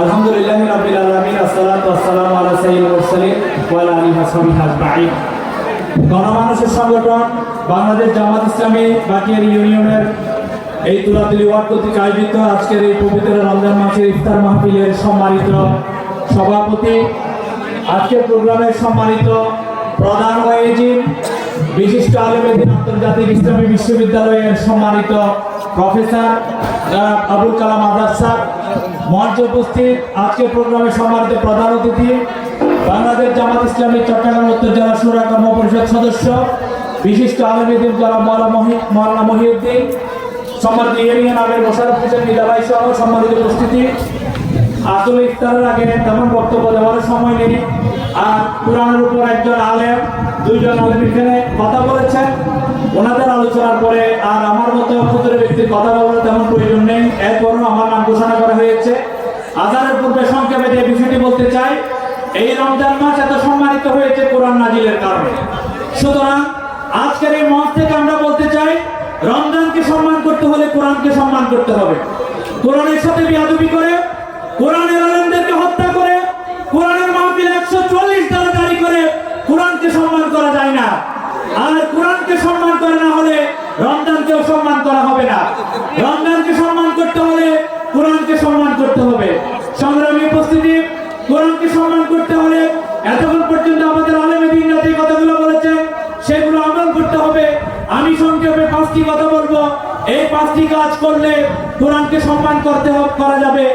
আলহামদুলিল্লাহ রাব্বিল আলামিন, আসসালাতু ওয়াসসালামু আলা সাইয়্যিদিল মুরসালিন ওয়া আলা আলিহি আজমাইন। গণমানুষের সংগঠন বাংলাদেশ জামাত ইসলামী বাটিয়ারি ইউনিয়নের এই তুলাতুলি ওয়ার্ড কর্তৃক আয়োজিত আজকের এই পবিত্র রমজান মাসের ইফতার মাহফিলের সম্মানিত সভাপতি, আজকের প্রোগ্রামের সম্মানিত প্রধান ওয়েজিন বিশিষ্ট আলমেদিন আন্তর্জাতিক ইসলামী বিশ্ববিদ্যালয়ের সম্মানিত প্রফেসর আবুল কালাম আজাদ স্যার। মঞ্চে উপস্থিত আজকের প্রোগ্রামে সম্মানিত প্রধান অতিথি, বাংলাদেশ জামাত ইসলামী চট্টগ্রাম উত্তর জেলা সুরা কর্ম পরিষদ সদস্য, বিশিষ্ট আলমেদিন জনাব মৌলানা মহিউদ্দিন, সম্মানিত ইউনিয়ন আমির মোশারফ হোসেন নিজাভাই সহ সম্মানিত উপস্থিতি। আসলে ইফতারের আগে তেমন বক্তব্য দেওয়ার সময় নেই। আর কোরআনের উপর একজন আলেম, দুইজন আলেম এখানে কথা বলেছেন। ওনাদের আলোচনার পরে আর আমার মতো ক্ষুদ্র ব্যক্তির কথা বলার তেমন প্রয়োজন নেই। এরপরও আমার নাম ঘোষণা করা হয়েছে। আজানের পূর্বে সংক্ষেপে যে বিষয়টি বলতে চাই, এই রমজান মাস এত সম্মানিত হয়েছে কোরআন নাজিলের কারণে। সুতরাং আজকের এই মঞ্চ থেকে আমরা বলতে চাই, রমজানকে সম্মান করতে হলে কোরআনকে সম্মান করতে হবে। কোরআনের সাথে বিয়াদবি করে কোরআনের আলেমদেরকে হত্যা করে, কোরআনের মাহফিল একশো চল্লিশ দ্বারা জারি করে কোরআনকে সম্মান করা যায় না। আর কোরআনকে সম্মান করা না হলে রমজানকেও সম্মান করা হবে না। রমজানকে সম্মান করতে হলে কোরআনকে সম্মান করতে হবে। সংগ্রামী উপস্থিতি, কোরআনকে সম্মান করতে হলে এতক্ষণ পর্যন্ত আমাদের আলেমে দিন যে কথাগুলো বলেছেন, সেগুলো আমল করতে হবে। আমি সংক্ষেপে পাঁচটি কথা বলব। এই পাঁচটি কাজ করলে কোরআনকে সম্মান করতে করা যাবে।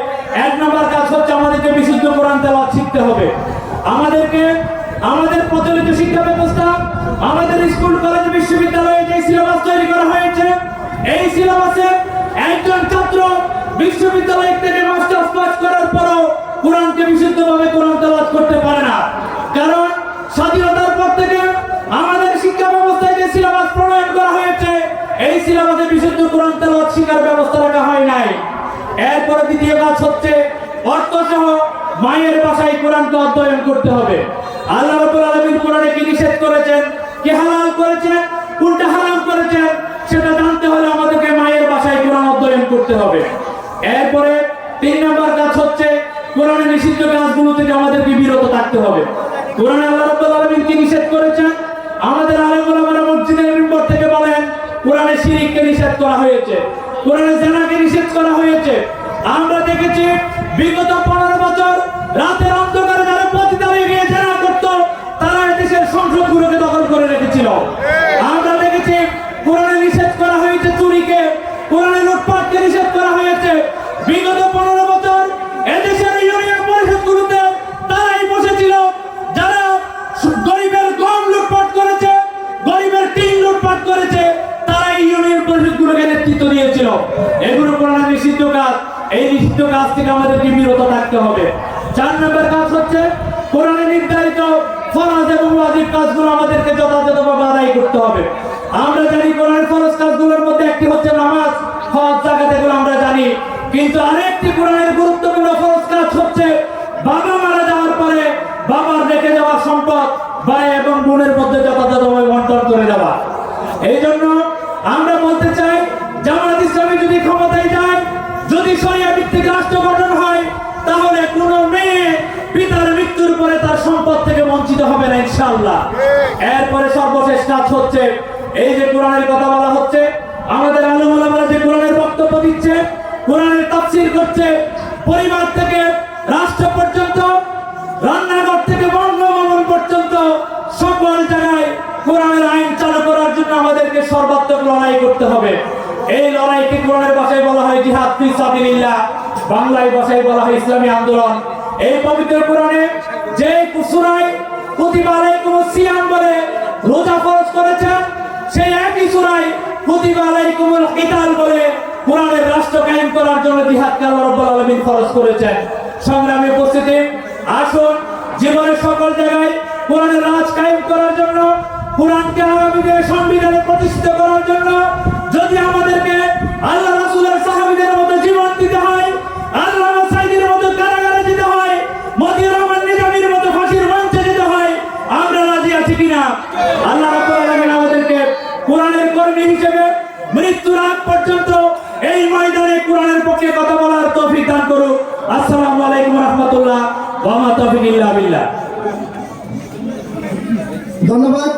এক নম্বর কাজ হচ্ছে আমাদেরকে বিশুদ্ধ কোরআন তেলাওয়াত শিখতে হবে। আমাদেরকে, আমাদের প্রচলিত শিক্ষা ব্যবস্থা, আমাদের স্কুল, কলেজ, বিশ্ববিদ্যালয়ে যে সিলেবাস তৈরি করা হয়েছে, এই সিলেবাসে একজন ছাত্র বিশ্ববিদ্যালয় থেকে মাস্টার্স পাস করার পরও কোরআনকে বিশুদ্ধভাবে কোরআন তেলাওয়াত করতে পারে না। কারণ স্বাধীনতার পর থেকে আমাদের শিক্ষা ব্যবস্থায় যে সিলেবাস প্রণয়ন করা হয়েছে, এই সিলেবাসে বিশুদ্ধ কোরআন তেলাওয়াত শিক্ষার ব্যবস্থা রাখা হয় নাই। এরপরে দ্বিতীয় কাজ হচ্ছে অর্থ সহ মায়ের ভাষায় কোরআনকে অধ্যয়ন করতে হবে। আল্লাহ রাব্বুল আলামিন কোরআনে কি নিষেধ করেছেন? কি হালাল করেছেন? কোনটা হারাম করেছেন? সেটা জানতে হলে আমাদেরকে মায়ের ভাষায় কোরআন অধ্যয়ন করতে হবে। এরপরে তিন নম্বর কাজ হচ্ছে কোরআনে নিষিদ্ধ কাজগুলো থেকে আমাদেরকে বিরত থাকতে হবে। কোরআনে আল্লাহ রাব্বুল আলামিন কি নিষেধ করেছেন? আমাদের আলেম ওলামারা মসজিদের মিম্বর থেকে বলেন, কোরআনে শিরিককে নিষেধ করা হয়েছে। কোরআনে জানাকে নিষেধ করা হয়েছে। আমরা দেখেছি, বিগত পনেরো বছর রাতের অন্ধকারে যারা পতিতালয়ে গিয়ে জানা করত, তারা দেশের সংসদগুলোকে দখল করে রেখেছিল। আমরা দেখেছি, কোরআনে নিষেধ করা হয়েছে চুরিকে, কোরআনে লুটপাটকে নিষেধ করা হয়েছে। বিগত পনেরো বছর এদেশের ইউনিয়ন পরিষদগুলোতে তারাই বসেছিল, যারা গরিবের গম লুটপাট করেছে, গরিবের টিন লুটপাট করেছে নেতৃত্ব দিয়েছিল। এগুলো করার নিষিদ্ধ কাজ। এই নিষিদ্ধ কাজ থেকে আমাদেরকে বিরত থাকতে হবে। চার নম্বর কাজ হচ্ছে, কোরআনে নির্ধারিত ফরজ এবং ওয়াজিব কাজগুলো আমাদেরকে যথাযথভাবে আদায় করতে হবে। আমরা জানি কোরআনের ফরজ কাজগুলোর মধ্যে একটি হচ্ছে নামাজ, হজ জায়গা থেকে আমরা জানি। কিন্তু আরেকটি কোরআনের যদি সরিয়া ভিত্তিক রাষ্ট্র গঠন হয়, তাহলে কোন মেয়ে পিতার মৃত্যুর পরে তার সম্পদ থেকে বঞ্চিত হবে না, ইনশাআল্লাহ। এরপরে সর্বশেষ কাজ হচ্ছে, এই যে কোরআনের কথা বলা হচ্ছে, আমাদের আলম আলমারা যে কোরআনের বক্তব্য দিচ্ছে, কোরআনের তাফসীর করছে, পরিবার থেকে রাষ্ট্র পর্যন্ত, রান্নাঘর থেকে বঙ্গভবন পর্যন্ত, সকল জায়গায় কোরআনের আইন চালু করার জন্য আমাদেরকে সর্বাত্মক লড়াই করতে হবে। এই লড়াইকে কোরআনের ভাষায় বলা হয় জিহাদ, ফি সাবিলিল্লাহ। বাংলায় ভাষায় বলা হয় ইসলামী আন্দোলন। এই পবিত্র কোরআনে যে সূরায় কুতিবা আলাইকুমুস সিয়াম বলে রোজা ফরজ করেছেন, সেই একই সূরায় কুতিবা আলাইকুমুল কিতাল বলে কোরআনের রাষ্ট্র কায়েম করার জন্য জিহাদকে আল্লাহ রাব্বুল আলামিন ফরজ করেছেন। সংগ্রামী উপস্থিতি, আসুন, জীবনের সকল জায়গায় কোরআনের রাজ কায়েম করার জন্য, কোরআনকে আগামী দিনে সংবিধানে প্রতিষ্ঠিত করার জন্য আল্লাহ আমাদেরকে কোরআনের কর্মী হিসেবে মৃত্যুর আগ পর্যন্ত এই ময়দানে কোরআনের পক্ষে কথা বলার তফিক দান করুক। আসসালামু আলাইকুম রহমতুল্লাহ ওয়া মা তৌফিক ইল্লা ধন্যবাদ।